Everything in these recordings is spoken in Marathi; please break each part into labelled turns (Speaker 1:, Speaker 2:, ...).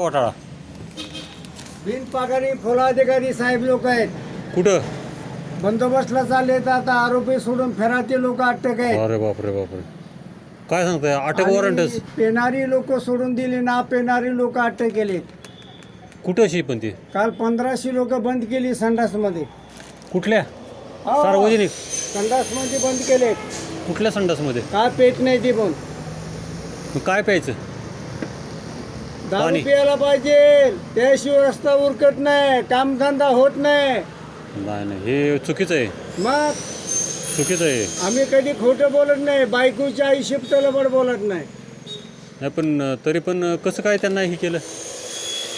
Speaker 1: घोटाळा
Speaker 2: बिनपगारी फुलाधिकारी साहेब लोक आहेत.
Speaker 1: कुठं?
Speaker 2: बंदोबस्तला चालले तर आता आरोपी सोडून फेराते लोक अटक आहेत.
Speaker 1: अरे बापरे बापरे. काय सांगताय? अटक
Speaker 2: आणि
Speaker 1: वॉरंटच
Speaker 2: पेनारी लोक सोडून दिली ना पेनारी लोक अटक केले
Speaker 1: कुठं अशी पण ती?
Speaker 2: काल पंधराशे लोक बंद केली संडासमध्ये.
Speaker 1: कुठल्या?
Speaker 2: हो.
Speaker 1: सार्वजनिक.
Speaker 2: संडासमध्ये बंद केले
Speaker 1: कुठल्या संडासमध्ये?
Speaker 2: का पेट नाही ती पण.
Speaker 1: मग काय प्यायचं?
Speaker 2: दारू
Speaker 1: पाणी.
Speaker 2: प्यायला पाहिजे. त्याशिवाय रस्ता उरकत नाही कामधंदा होत नाही.
Speaker 1: नाही नाही हे चुकीचं आहे.
Speaker 2: मग?
Speaker 1: चुकीचं आहे.
Speaker 2: आम्ही कधी खोटं बोलत नाही बायकोच्या आई शिफ्टला बोलत नाही.
Speaker 1: नाही पण अं, तरी पण अं, कसं काय त्यांना हे केलं?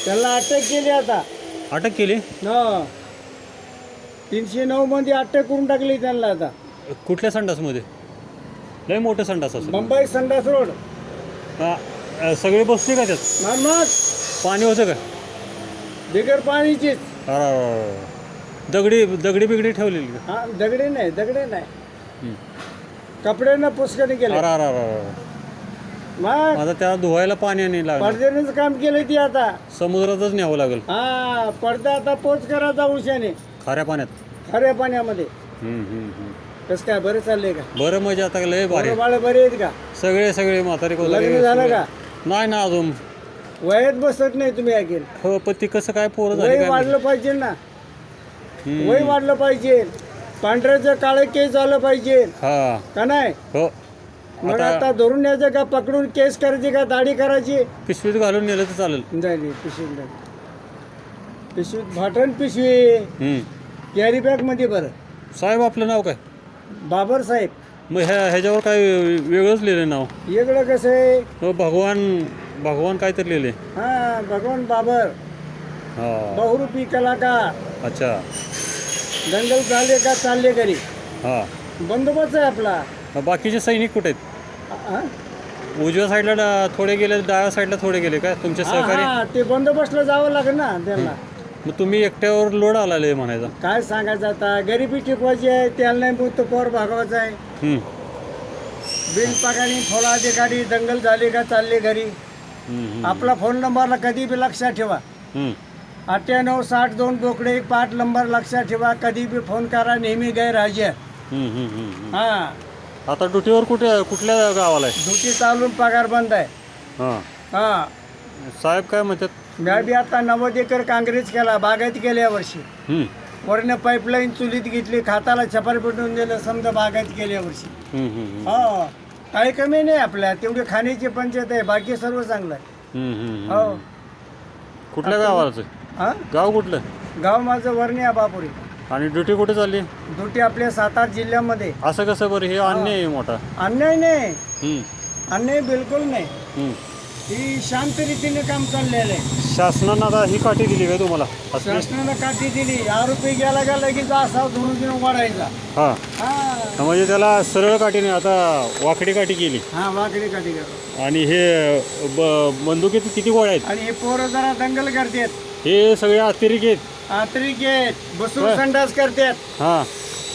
Speaker 2: त्याला अटक केली आता.
Speaker 1: अटक केली?
Speaker 2: न तीनशे नऊ मध्ये अटक करून टाकली त्यांना आता.
Speaker 1: कुठल्या संडासमध्ये? लय मोठं संडास असं
Speaker 2: मुंबई संडास रोड.
Speaker 1: सगळे बसले का त्यात?
Speaker 2: मग मग
Speaker 1: पाणी होतं का?
Speaker 2: बिगर पाणीचीच
Speaker 1: अरे अरे, अरे. दगडी दगडी बिगडी ठेवलेली का?
Speaker 2: हा दगडे नाही दगडे नाही.
Speaker 1: हं.
Speaker 2: कपडे न पुष्कणी केले.
Speaker 1: अरे अरे अरे अरे.
Speaker 2: मग?
Speaker 1: आता त्याला धुवायला पाणी नाही लागलं.
Speaker 2: पडद्यानेच काम केलं ती आता.
Speaker 1: समुद्रातच न्यावं लागेल.
Speaker 2: हा पडदा आता पोच करायचा उशाने.
Speaker 1: खाऱ्या पाण्यात.
Speaker 2: खऱ्या पाण्यामध्ये.
Speaker 1: हम्म.
Speaker 2: कसं काय बरं चाललंय का?
Speaker 1: बरं म्हणजे आता लय भारी.
Speaker 2: पोरं बाळ बरे आहेत का?
Speaker 1: सगळे सगळे म्हातारे कोतारे
Speaker 2: लग्न झालं का?
Speaker 1: नाही ना अजून.
Speaker 2: वयात बसत नाही तुम्ही ऐकेल
Speaker 1: हो पण ती कसं काय पोरं झाली
Speaker 2: वय
Speaker 1: काय माहिती.
Speaker 2: वाढलं पाहिजे ना.
Speaker 1: हम्म.
Speaker 2: वय वाढलं पाहिजे. पांढऱ्याचं काळं केस झालं पाहिजे.
Speaker 1: हा.
Speaker 2: का नाही?
Speaker 1: हो.
Speaker 2: मग
Speaker 1: आता
Speaker 2: आता धरून न्यायचं का? पकडून केस करायची का? दाढी करायची?
Speaker 1: पिशवीत घालून नेलं तर चालेल.
Speaker 2: झाली पिशवीत झाली. पिशवीत भाटण पिशवी.
Speaker 1: हम्म.
Speaker 2: कॅरी बॅगमध्ये बरं.
Speaker 1: साहेब आपलं नाव काय?
Speaker 2: बाबर साहेब.
Speaker 1: मग ह्या ह्याच्यावर काय वेगळंच लिहिलं नाव?
Speaker 2: इकडं कसं आहे?
Speaker 1: हो भगवान भगवान काय तर लिहिले.
Speaker 2: हा भगवान बाबर.
Speaker 1: हा.
Speaker 2: बहुरूपी कलाकार.
Speaker 1: अच्छा.
Speaker 2: दंगल झाले का चालले घरी.
Speaker 1: हा.
Speaker 2: बंदोबस्त आहे आपला.
Speaker 1: बाकीचे सैनिक कुठे आहेत?
Speaker 2: हा?
Speaker 1: उजव्या साईडला डा- थोडे गेले डाव्या साईडला थोडे गेले काय तुमचे सहकारी?
Speaker 2: हा, ते बंदोबस्तला जावं लागेल ना त्यांना.
Speaker 1: मग तुम्ही एकट्यावर लोड आलाय म्हणायचा.
Speaker 2: काय सांगायचं आता? गरिबी टिकवायची आहे त्याला नाही बुत पोर भागवायचं आहे.
Speaker 1: हम्म.
Speaker 2: बिनपगारी फोला अधिकारी दंगल झाली का चालले घरी.
Speaker 1: हम्म, हम्म,
Speaker 2: आपला फोन नंबरला कधी बी लक्षात ठेवा.
Speaker 1: हम्म.
Speaker 2: अठ्ठ्याण्णव साठ दोन बोकडे एक पाच नंबर लक्षात ठेवा. कधी बी फोन करा नेहमी गैरहजर.
Speaker 1: हम्म, हम्म, हम्म, हम्म.
Speaker 2: हा.
Speaker 1: आता ड्युटीवर कुठे कुठल्या गावाला आहे?
Speaker 2: ड्युटी चालून पगार बंद आहे.
Speaker 1: हां.
Speaker 2: हा.
Speaker 1: साहेब काय म्हणतात?
Speaker 2: मी बी आता नव्वद एकर काँग्रेस केला बागायत केल्या वर्षी.
Speaker 1: हम्म,
Speaker 2: वरनं पाईपलाईन चुलीत घेतली खाताला छपार पेटून दिलं समजा बागायत केल्या वर्षी.
Speaker 1: हम्म, हम्म,
Speaker 2: हो काही कमी नाही आपल्या तेवढी खाण्याची पंचायत आहे बाकी सर्व चांगलं आहे.
Speaker 1: हम्म, हम्म,
Speaker 2: हो.
Speaker 1: कुठल्या गावाचं?
Speaker 2: हा?
Speaker 1: गाव कुठलं?
Speaker 2: गाव माझं वर्णी बापुरी.
Speaker 1: आणि ड्युटी कुठे चालली?
Speaker 2: ड्युटी आपल्या सातारा जिल्ह्यामध्ये.
Speaker 1: असं कसं बरं? हे. अन्याय आहे मोठा.
Speaker 2: अन्याय नाही.
Speaker 1: हम्म,
Speaker 2: अन्याय बिलकुल नाही.
Speaker 1: हम्म.
Speaker 2: ही शांत रीतीने काम चाललेलं आहे.
Speaker 1: शासनानं आता ही काठी दिली काय तुम्हाला? असली?
Speaker 2: शासनानं काठी दिली. आरोपी गेला का लगेच असा धरून घेऊन वाढायचा.
Speaker 1: हा.
Speaker 2: हा.
Speaker 1: म्हणजे त्याला सरळ काठीने आता वाकडी काठी केली.
Speaker 2: हा वाकडी काठी करा
Speaker 1: आणि हे ब बंदुकीत किती गोळ्या आहेत?
Speaker 2: आणि हे पोरं जरा दंगल करतात.
Speaker 1: हे सगळे अतिरेक आहेत.
Speaker 2: आत्रिकेत बसून. संडास करतात.
Speaker 1: हां.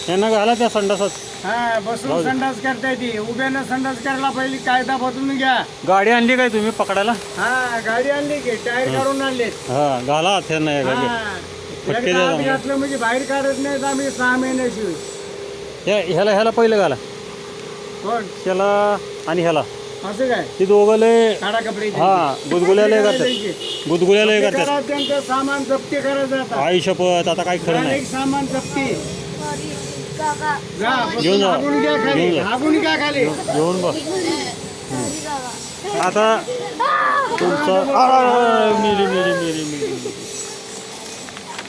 Speaker 1: यांना घाला त्या संडासात.
Speaker 2: हा बसून संडास करता येते उभ्यानं संडास करायला पहिली कायदा बदलून घ्या.
Speaker 1: गाडी आणली काय तुम्ही पकडायला?
Speaker 2: हा गाडी आणली की टायर काढून आणले.
Speaker 1: हा घाला त्यांना या गाडी फटके द्या
Speaker 2: आत घातलं म्हणजे बाहेर काढत नाहीत आम्ही सहा महिन्याशिवाय
Speaker 1: ह्या ह्याला ह्याला पहिलं घाला.
Speaker 2: कोण?
Speaker 1: ह्याला आणि ह्याला.
Speaker 2: असं काय?
Speaker 1: ती दोघं लय
Speaker 2: काढा कपडे.
Speaker 1: हा गुदगुल्या लय करतात. गुदगुल्या लय करतात.
Speaker 2: त्यांचं सामान जप्ती करायचं आता.
Speaker 1: आई शपथ आता काय खरं नाही.
Speaker 2: अनेक सामान जप्ती. जा
Speaker 1: घेऊन जा. घेऊन जा. घेऊन बघ आता तुमचं मिली मिली मिली मिली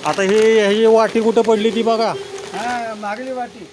Speaker 1: आता हे वाटी कुठं पडली ती बघा.
Speaker 2: हा मागली वाटी.